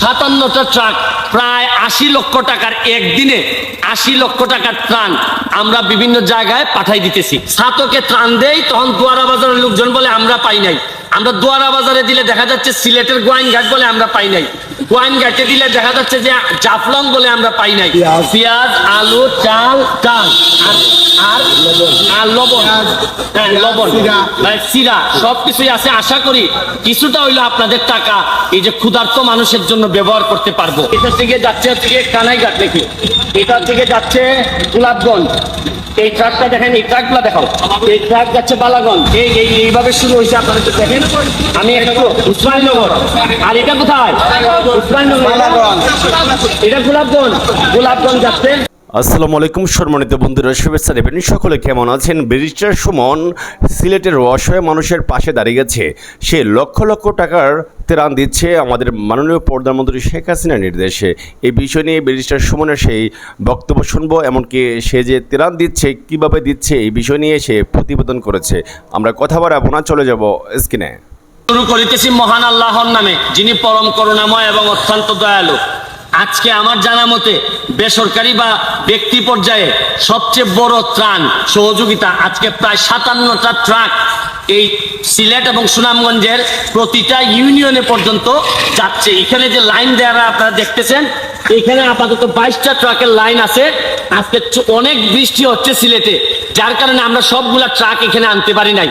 সাতান্নটা truck প্রায় আশি লক্ষ টাকার একদিনে আশি লক্ষ টাকার ত্রাণ আমরা বিভিন্ন জায়গায় পাঠাই দিতেছি। সাতকে ত্রাণ দেই, তখন দুয়ারা বাজারের লোকজন বলে, আমরা পাই নাই। আমরা দোয়ারা বাজারে দিলে দেখা যাচ্ছে সিলেটের গোয়াইন ঘাট বলে আমরা পাই নাই। গোয়াইন ঘাটে দিলে দেখা যাচ্ছে যে জাফলং বলে আমরা পাই নাই। পেঁয়াজ। আলু চাল ডাল। আর- আর লবণ। হ্যাঁ লবণ। সিরা। মানে সিরা। সবকিছুই আছে। আশা করি কিছুটা হইল আপনাদের টাকা এই যে ক্ষুধার্ত মানুষের জন্য ব্যবহার করতে পারব। এটা থেকে যাচ্ছে হচ্ছে কানাইঘাট নাকি? এটা থেকে যাচ্ছে গোলাপগঞ্জ। এই ট্রাকটা দেখেন এই ট্রাকগুলা দেখাও এই ট্রাক যাচ্ছে বালাগঞ্জ। এই এই এইভাবে শুরু হয়েছে আপনারা একটু দেখেন। আমি একটু উসমানীনগর। আর এটা কোথায়? উসমানীনগর। এটা গোলাপগঞ্জ। গোলাপগঞ্জ যাচ্ছে। আসসালামু আলাইকুম, সম্মানিত বন্ধুরা, শুভেচ্ছা নেবেন। সকলে কেমন আছেন? ব্যারিস্টার সুমন সিলেটের অসহায় মানুষের পাশে দাঁড়িয়ে গেছে। সে লক্ষ লক্ষ টাকার ত্রাণ দিচ্ছে আমাদের মাননীয় প্রধানমন্ত্রী শেখ হাসিনার নির্দেশে। এই বিষয় নিয়ে ব্যারিস্টার সুমনের সেই বক্তব্য শুনব, এমনকি সে যে ত্রাণ দিচ্ছে, কীভাবে দিচ্ছে, এই বিষয় নিয়ে সে প্রতিবেদন করেছে। আমরা কথা বাড়াবো না, চলে যাব স্ক্রিনে। শুরু করিতেছি মহান আল্লাহর নামে, যিনি পরম করুণাময় এবং অত্যন্ত দয়ালু। আজকে আমার জানা মতে বেসরকারি বা ব্যক্তি পর্যায়ে সবচেয়ে বড় ত্রাণ সহযোগিতা আজকে প্রায় সাতান্নটা ট্রাক এই সিলেট এবং সুনামগঞ্জের প্রতিটা ইউনিয়নে পর্যন্ত যাচ্ছে। এখানে যে লাইন দেওয়া আপনারা দেখতেছেন, এখানে আপাতত বাইশটা ট্রাকের লাইন আছে। আজকে অনেক বৃষ্টি হচ্ছে সিলেটে, যার কারণে আমরা সবগুলা ট্রাক এখানে আনতে পারি নাই।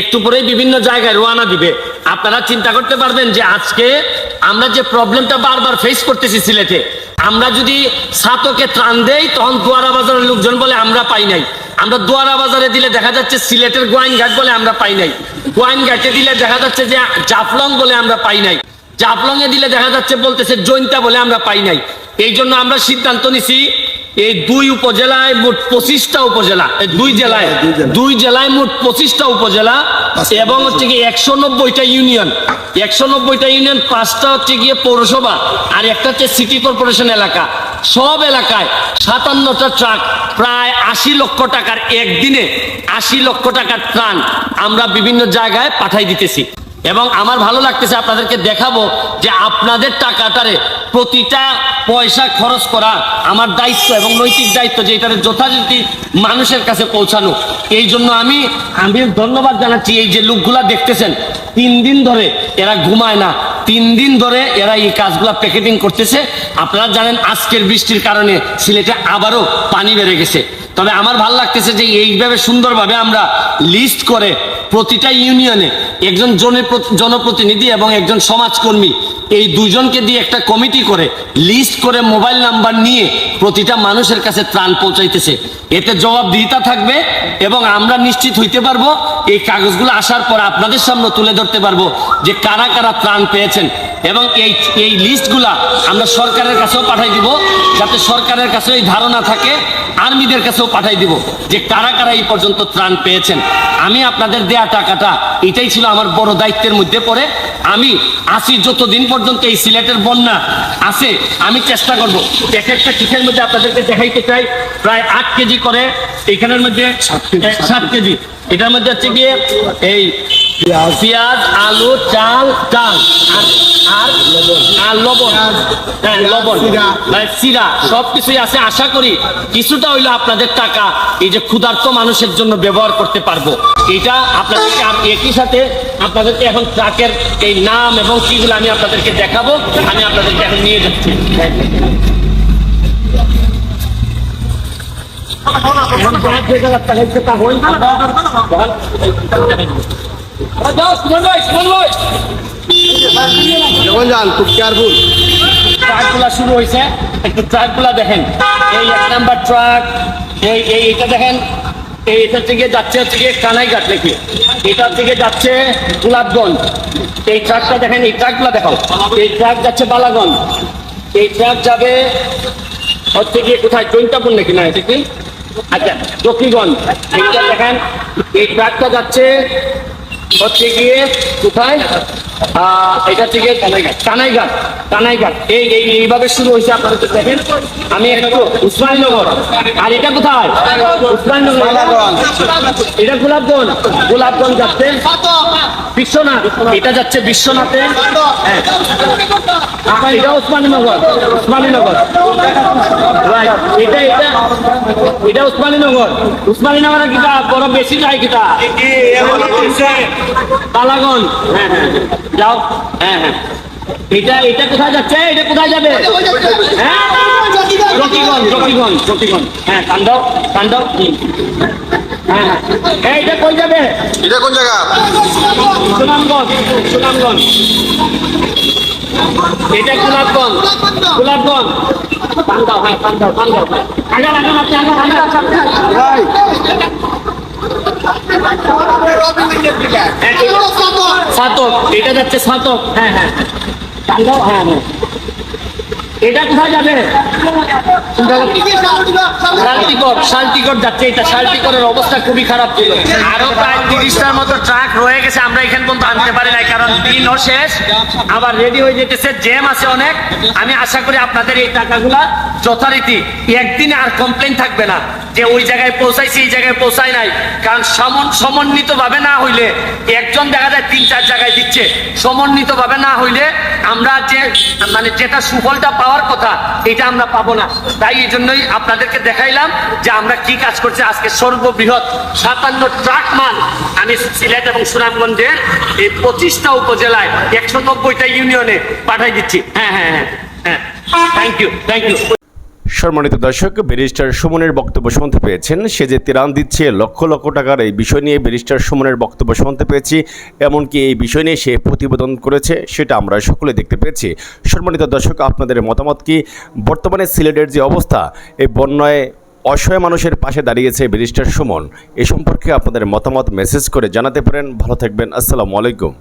একটু পরেই বিভিন্ন জায়গায় রোয়ানা দিবে। আপনারা চিন্তা করতে পারবেন যে আজকে আমরা যে প্রবলেমটা বারবার ফেস করতেছি সিলেটে, আমরা যদি সাতকে ত্রাণ দেই, তখন দোয়ারা বাজারের লোকজন বলে, আমরা পাই নাই। আমরা দোয়ারা বাজারে দিলে দেখা যাচ্ছে সিলেটের গোয়াইন ঘাট বলে, আমরা পাই নাই। গোয়াইন ঘাটে দিলে দেখা যাচ্ছে যে জাফলং বলে, আমরা পাই নাই। জাফলং এ দিলে দেখা যাচ্ছে বলতেছে, জৈন্তা বলে, আমরা পাই নাই। এই জন্য আমরা সিদ্ধান্ত নিছি এই দুই উপজেলায় মোট পঁচিশটা উপজেলা। এই দুই জেলায় দুই দুই জেলায়। মোট পঁচিশটা উপজেলা এবং হচ্ছে কি একশো নব্বইটা ইউনিয়ন। একশো নব্বইটা ইউনিয়ন পাঁচটা হচ্ছে গিয়ে পৌরসভা আর একটা হচ্ছে সিটি কর্পোরেশন এলাকা। সব এলাকায় সাতান্নটা ট্রাক প্রায় আশি লক্ষ টাকার একদিনে আশি লক্ষ টাকার ত্রাণ আমরা বিভিন্ন জায়গায় পাঠাই দিতেছি। এবং আমার ভালো লাগতেছে আপনাদেরকে দেখাবো যে আপনাদের টাকাটারে প্রতিটা পয়সা খরচ করা আমার দায়িত্ব এবং নৈতিক দায়িত্ব যে এটারে যথাযথ মানুষের কাছে পৌঁছানো। এই জন্য আমি আমি ধন্যবাদ জানাচ্ছি এই যে লোকগুলা দেখতেছেন, তিন দিন ধরে এরা ঘুমায় না, তিন দিন ধরে এরা এই কাজগুলা প্যাকেটিং করতেছে। আপনারা জানেন আজকের বৃষ্টির কারণে সিলেটে আবারও পানি বেড়ে গেছে। তবে আমার ভালো লাগতেছে যে এইভাবে সুন্দরভাবে আমরা লিস্ট করে প্রতিটা ইউনিয়নে একজন জনপ্রতিনিধি এবং একজন সমাজকর্মী এই দুজনকে দিয়ে একটা কমিটি করে লিস্ট করে মোবাইল নাম্বার নিয়ে প্রতিটা মানুষের কাছে ত্রাণ পৌঁছাইতেছে। এতে জবাবদিহিতা থাকবে এবং আমরা নিশ্চিত হইতে পারব, এই কাগজগুলো আসার পর আপনাদের সামনে তুলে ধরতে পারব যে কারা কারা ত্রাণ পেয়েছেন। এবং এই এই লিস্টগুলা আমরা সরকারের কাছেও পাঠাই দিব, যাতে সরকারের কাছেও এই ধারণা থাকে আর্মিদের কাছেও পাঠাই দিব যে কারা কারা এই পর্যন্ত ত্রাণ পেয়েছেন। আমি আপনাদের দেয়া টাকাটা এটাই ছিল আমার বড় দায়িত্বের মধ্যে পড়ে। আমি আসি যতদিন পর্যন্ত এই সিলেটের বন্যা আছে আমি চেষ্টা করব। এক একটা কিসের মধ্যে আপনাদেরকে দেখাইতে চাই প্রায় আট কেজি করে এখানের মধ্যে সাত কেজি। এটার মধ্যে হচ্ছে গিয়ে এই পেঁয়াজ। আলু চাল ডাল। আর আর লবণ। হ্যাঁ লবণ। সিরা। মানে সিরা সবকিছুই আছে। আশা করি কিছুটা হইল আপনাদের টাকা এই যে ক্ষুধার্ত মানুষের জন্য ব্যবহার করতে পারব। এটা আপনাদেরকে একই সাথে আপনাদেরকে এখন ট্রাকের এই নাম এবং কিগুলো আমি আপনাদেরকে দেখাবো। আমি আপনাদেরকে এখন নিয়ে যাচ্ছি। এখন যখন যান? খুব কেয়ারফুল ট্রাকগুলা শুরু হয়েছে। একটু ট্রাকগুলা দেখেন। এই এক নাম্বার ট্রাক এই এই এটা দেখেন। এই থেকে যাচ্ছে হচ্ছে গিয়ে কানাইঘাট নাকি? এটা থেকে যাচ্ছে গোলাপগঞ্জ। এই ট্রাকটা দেখেন এই ট্রাকগুলা দেখাও। এই ট্রাক যাচ্ছে বালাগঞ্জ। এই ট্রাক যাবে হচ্ছে গিয়ে কোথায়? জৈন্তাপুর নাকি? না এটা কি? আচ্ছা জকিগঞ্জ এইটা দেখেন এই ট্রাকটা যাচ্ছে হচ্ছে গিয়ে কোথায় আহ, এটা থেকে এই এই এইভাবে শুরু হয়েছে আপনারা দেখেন আমি একটু আর এটা কোথায় উসমানীনগর এটা গোলাপগঞ্জ গোলাপগঞ্জ যাচ্ছে বিশ্বনাথ এটা যাচ্ছে বিশ্বনাথে হ্যাঁ এটা উসমানীনগর উসমানীনগর এটা এটা এটা উসমানীনগর উসমানীনগরে কিটা বড় বেশি যায় কিটা পালাগঞ্জ হ্যাঁ হ্যাঁ যাও। হ্যাঁ হ্যাঁ। এটা এটা কোথায় যাচ্ছে? এটা কোথায় যাবে? হ্যাঁ রকিগঞ্জ রকিগঞ্জ রকিগঞ্জ। হ্যাঁ কান্দাও কান্দাও হুম। হ্যাঁ। হ্যাঁ এইটা কই যাবে? এটা কোন জায়গা? সুনামগঞ্জ সুনামগঞ্জ। এটা গোলাপগঞ্জ গোলাপগঞ্জ। কান্দাও হ্যাঁ কান্দাও কান্দাও হ্যাঁ আপনি ভাই সাতক, এটা যাচ্ছে সাতক হ্যাঁ হ্যাঁ। হ্যাঁ হ্যাঁ। খারাপ মতো ট্রাক রয়ে গেছে, আমরা আনতে পারি নাই, কারণ আবার রেডি হয়ে যেতেছে, জ্যাম আছে অনেক। আমি আশা করি আপনাদের এই টাকাগুলা যথারীতি, একদিনে আর কমপ্লেন থাকবে না। যে ওই জায়গায় পৌঁছাইছি, এই জায়গায় পৌঁছাই নাই। কারণ সমন্বিত ভাবে না হইলে একজন দেখা যায় তিন, চার জায়গায় দিচ্ছে। সমন্বিত ভাবে না হইলে আমরা যে মানে যেটা সুফলটা পাওয়ার কথা, এটা আমরা পাবো না। তাই এই জন্যই আপনাদেরকে দেখাইলাম যে আমরা কি কাজ করছি। আজকে সর্ববৃহৎ সাতান্ন ট্রাক মাল আমি সিলেট এবং সুনামগঞ্জের এই পঁচিশটা উপজেলায়, একশো নব্বইটা ইউনিয়নে পাঠাই দিচ্ছি। হ্যাঁ হ্যাঁ হ্যাঁ হ্যাঁ। থ্যাংক ইউ থ্যাংক ইউ সম্মানিত দর্শক, ব্যারিস্টার সুমনের বক্তব্য শুনতে পেয়েছেন। সে যে ত্রাণ দিচ্ছে, লক্ষ লক্ষ টাকার এই বিষয় নিয়ে ব্যারিস্টার সুমনের বক্তব্য শুনতে পেয়েছি। এমনকি এই বিষয় নিয়ে সে প্রতিবেদন করেছে, সেটা আমরা সকলে দেখতে পেয়েছি। সম্মানিত দর্শক, আপনাদের মতামত কি? বর্তমানে সিলেটের যে অবস্থা, এই বন্যায় অসহায় মানুষের পাশে দাঁড়িয়েছে ব্যারিস্টার সুমন। এ সম্পর্কে আপনাদের মতামত মেসেজ করে জানাতে পারেন। ভালো থাকবেন। আসসালামু আলাইকুম।